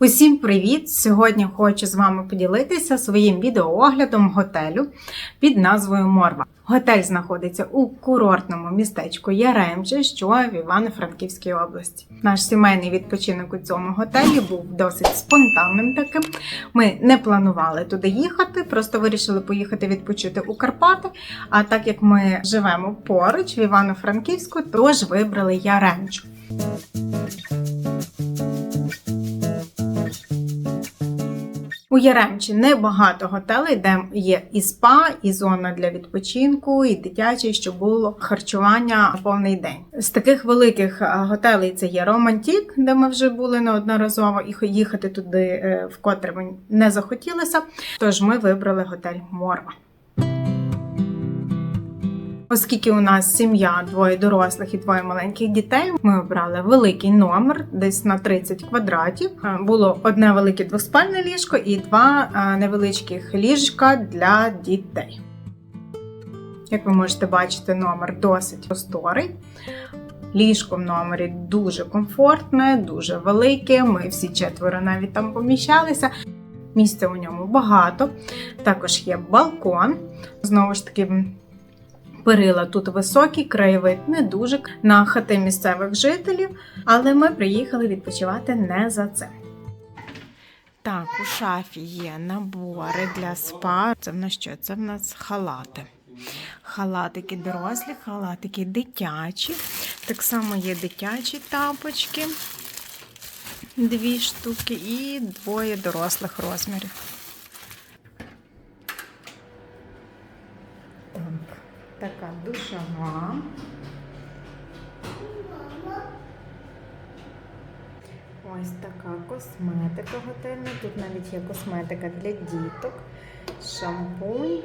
Усім привіт! Сьогодні хочу з вами поділитися своїм відеооглядом готелю під назвою Морва. Готель знаходиться у курортному містечку Яремче, що в Івано-Франківській області. Наш сімейний відпочинок у цьому готелі був досить спонтанним таким. Ми не планували туди їхати, просто вирішили поїхати відпочити у Карпати. А так як ми живемо поруч в Івано-Франківську, тож вибрали Яремчу. У Яремчі небагато готелей, де є і спа, і зона для відпочинку, і дитячі, щоб було харчування повний день. З таких великих е, готелей це є Романтік, де ми вже були неодноразово, і їхати туди е, вкотре не захотілося. Тож ми вибрали готель Морва. Оскільки у нас сім'я, двоє дорослих і двоє маленьких дітей, ми обрали великий номер, десь на 30 квадратів. Е, Було одне велике двоспальне ліжко і два е, невеличких ліжка для дітей. Як ви можете бачити, номер досить просторий. Ліжко в номері дуже комфортне, дуже велике. Ми всі четверо навіть там поміщалися. Місця у ньому багато. Також є балкон. Знову ж таки, Перила тут високі, краєвид не дуже на хати місцевих жителів, але ми приїхали відпочивати не за це. Так, у шафі є набори для спа. Це в нас що? Це в нас халати. Халатики дорослі, халатики дитячі. Так само є дитячі тапочки, дві штуки і двоє дорослих розмірів. Так. Така душова. Ось така косметика готельна. Тут навіть є косметика для діток, шампунь,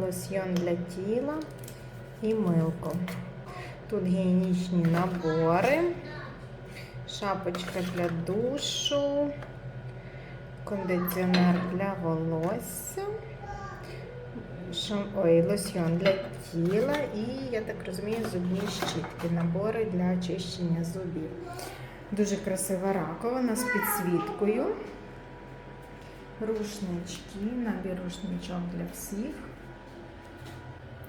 лосьйон для тіла і милко. Тут гігієнічні набори, шапочка для душу, кондиціонер для волосся. Шам... Ой, лосьйон для тіла і, я так розумію, зубні щітки, набори для очищення зубів. Дуже красива раковина з підсвіткою. Рушнички, набір рушничок для всіх.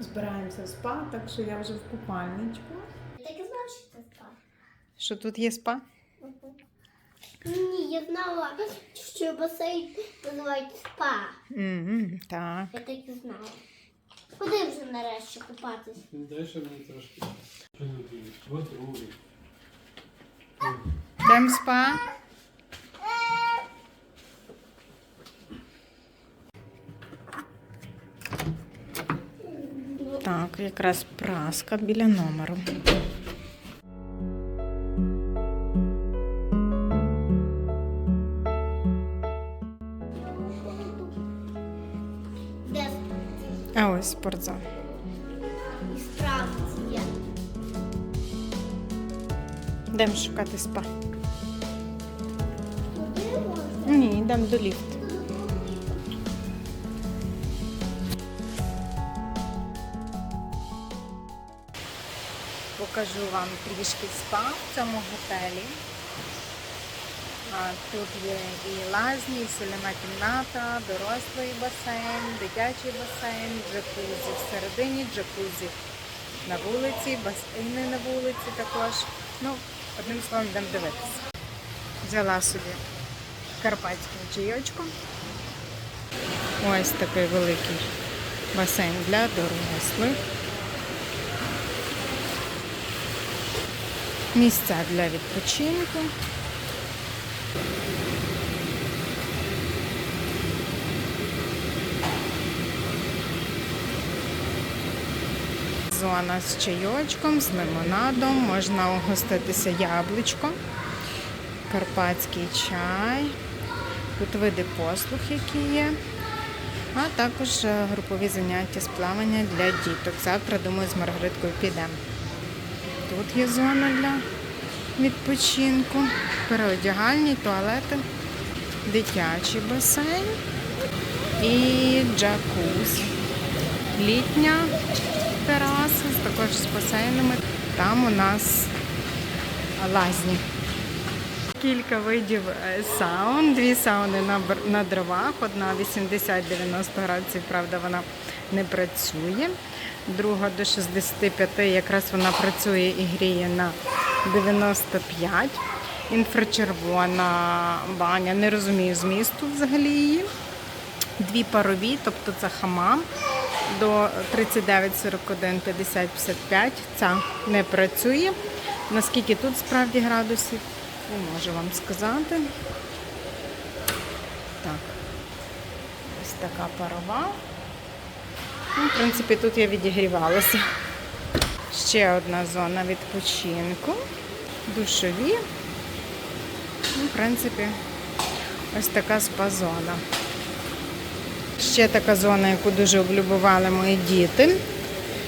Збираємося в спа, так що я вже в купальничку. Я так і знала, що це спа. Що тут є спа? Ні, я знала, що басейн називають спа. Угу, так. Я так і знала. Куди вже нарешті купатись? Дай ще мені трошки. От рулі. Йдемо спа. Так, якраз праска біля номеру. Спортзал. Йдемо шукати спа. Ні, йдемо до ліфту. Покажу вам трішки спа в цьому готелі. Тут є і лазні, і соляна кімната, дорослий басейн, дитячий басейн, джакузі всередині, джакузі на вулиці, басейни на вулиці також. Ну, одним словом, йдемо дивитися. Взяла собі карпатським чайочком. Ось такий великий басейн для дорослих. Місця для відпочинку. Зона з чайочком, з лимонадом, можна угоститися яблучком, карпатський чай. Тут види послуг, які є. А також е, групові заняття з плавання для діток. Завтра, думаю, з Маргариткою підемо. Тут є зона для відпочинку, переодягальні, туалети, дитячий басейн і джакузі. Літня тераса, також з басейнами. Там у нас лазні. кілька видів е, саун. Дві сауни на, на дровах. Одна 80-90 градусів, правда, вона не працює. Друга до 65, якраз вона працює і гріє на 95. Інфрачервона баня, не розумію змісту взагалі її. Дві парові, тобто це хамам до 39, 41, 50, 55. Ця не працює. Наскільки тут справді градусів, не можу вам сказати. Так. Ось така парова. Ну, в принципі, тут я відігрівалася. Ще одна зона відпочинку. Душові. Ну, в принципі, ось така спа-зона. Ще така зона, яку дуже облюбували мої діти.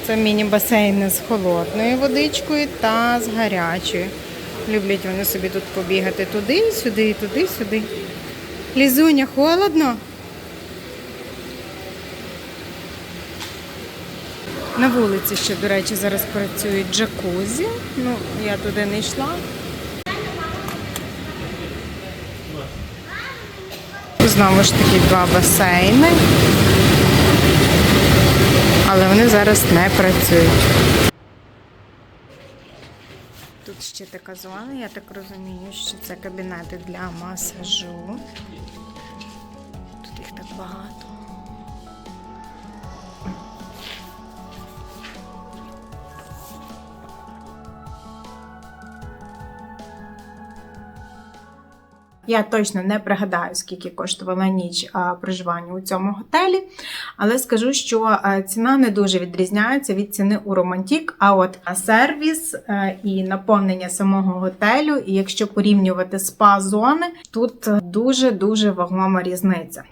Це міні-басейни з холодною водичкою та з гарячою. Люблять вони собі тут побігати туди, сюди, туди, сюди. Лізуня, холодно? На вулиці ще, до речі, зараз працюють джакузі. Ну, я туди не йшла. Знову ж таки два басейни. Але вони зараз не працюють. Тут ще така зона, я так розумію, що це кабінети для масажу. Тут їх так багато. Я точно не пригадаю, скільки коштувала ніч проживання у цьому готелі, але скажу, що ціна не дуже відрізняється від ціни у Романтік. А от сервіс е, і наповнення самого готелю, і якщо порівнювати спа-зони, тут дуже дуже вагома різниця.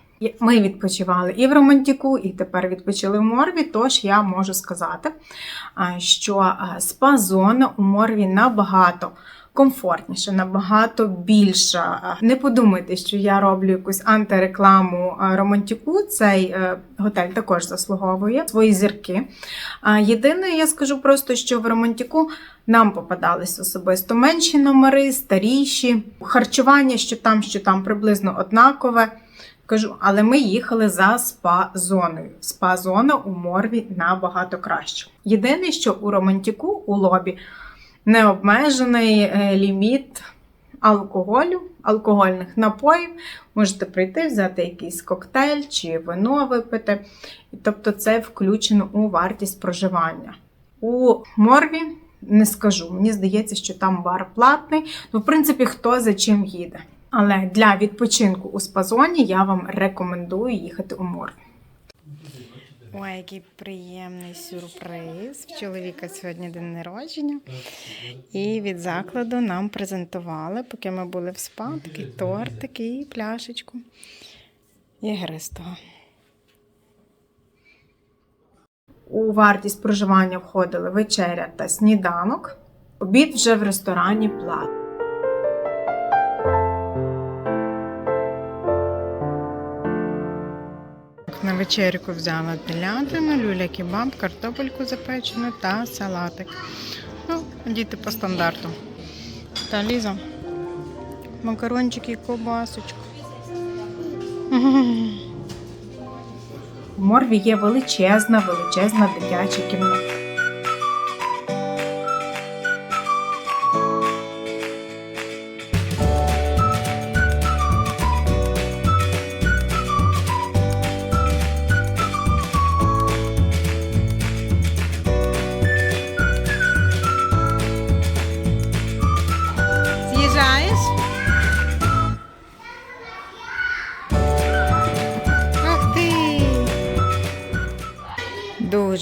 Ми відпочивали і в Романтіку, і тепер відпочили в Морві. Тож я можу сказати, що спа-зона у Морві набагато комфортніше, набагато більша. Не подумайте, що я роблю якусь антирекламу романтику. Цей е, готель також заслуговує свої зірки. Єдине, я скажу просто, що в романтику нам попадались особисто менші номери, старіші, харчування, що там, що там приблизно однакове. Кажу, але ми їхали за спа-зоною. Спа-зона у морві набагато краще. Єдине, що у романтику у лобі необмежений е, ліміт алкоголю, алкогольних напоїв. Можете прийти, взяти якийсь коктейль чи вино випити. Тобто це включено у вартість проживання. У морві не скажу. Мені здається, що там бар платний. Ну, в принципі, хто за чим їде. Але для відпочинку у спазоні я вам рекомендую їхати у морві. Ой, який приємний сюрприз. В чоловіка сьогодні день народження. І від закладу нам презентували, поки ми були в спа, такий торт, і пляшечку ігристого. У вартість проживання входили вечеря та сніданок. Обід вже в ресторані платний. Вечерку взяла телятину, люля кебаб, картопельку запечену та салатик. Ну, діти по стандарту. Та Ліза. Макарончики і ковбасочку. В морві є величезна, величезна дитяча кімната.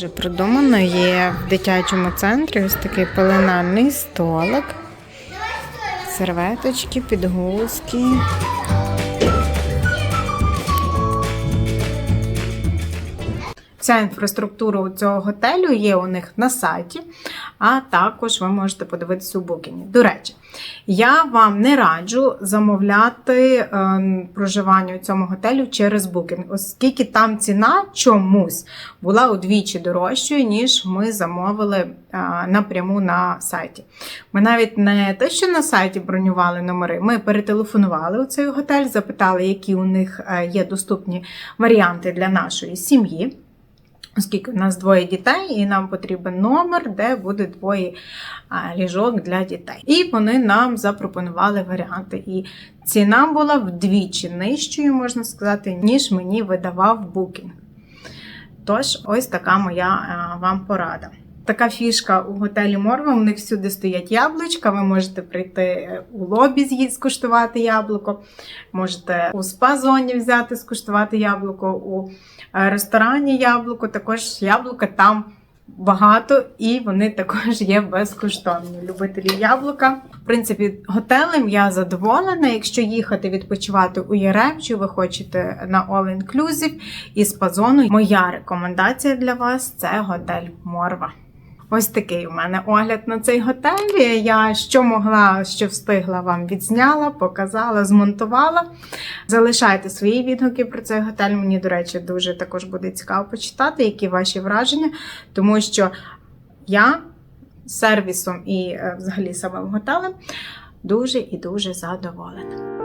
Дуже продумано є в дитячому центрі ось такий пеленальний столик. Серветочки, підгузки. Вся інфраструктура у цього готелю є у них на сайті. А також ви можете подивитися у букіні. До речі, я вам не раджу замовляти е, проживання у цьому готелю через букінг, оскільки там ціна чомусь була удвічі дорожчою, ніж ми замовили е, напряму на сайті. Ми навіть не те, що на сайті бронювали номери, ми перетелефонували у цей готель, запитали, які у них е, є доступні варіанти для нашої сім'ї. Оскільки у нас двоє дітей, і нам потрібен номер, де буде двоє ліжок для дітей. І вони нам запропонували варіанти. І ціна була вдвічі нижчою, можна сказати, ніж мені видавав букінг. Тож, ось така моя вам порада. Така фішка у готелі Морва. У них всюди стоять яблучка. Ви можете прийти у лобі скуштувати яблуко. Можете у спа-зоні взяти, скуштувати яблуко, у е, ресторані яблуко. Також яблука там багато, і вони також є безкоштовні. Любителі яблука. В принципі, готелем я задоволена. Якщо їхати відпочивати у Яремчу, ви хочете на All Inclusive і спа-зону, моя рекомендація для вас це готель Морва. Ось такий у мене огляд на цей готель. Я що могла, що встигла вам відзняла, показала, змонтувала. Залишайте свої відгуки про цей готель. Мені, до речі, дуже також буде цікаво почитати, які ваші враження, тому що я сервісом і е, взагалі самим готелем дуже і дуже задоволена.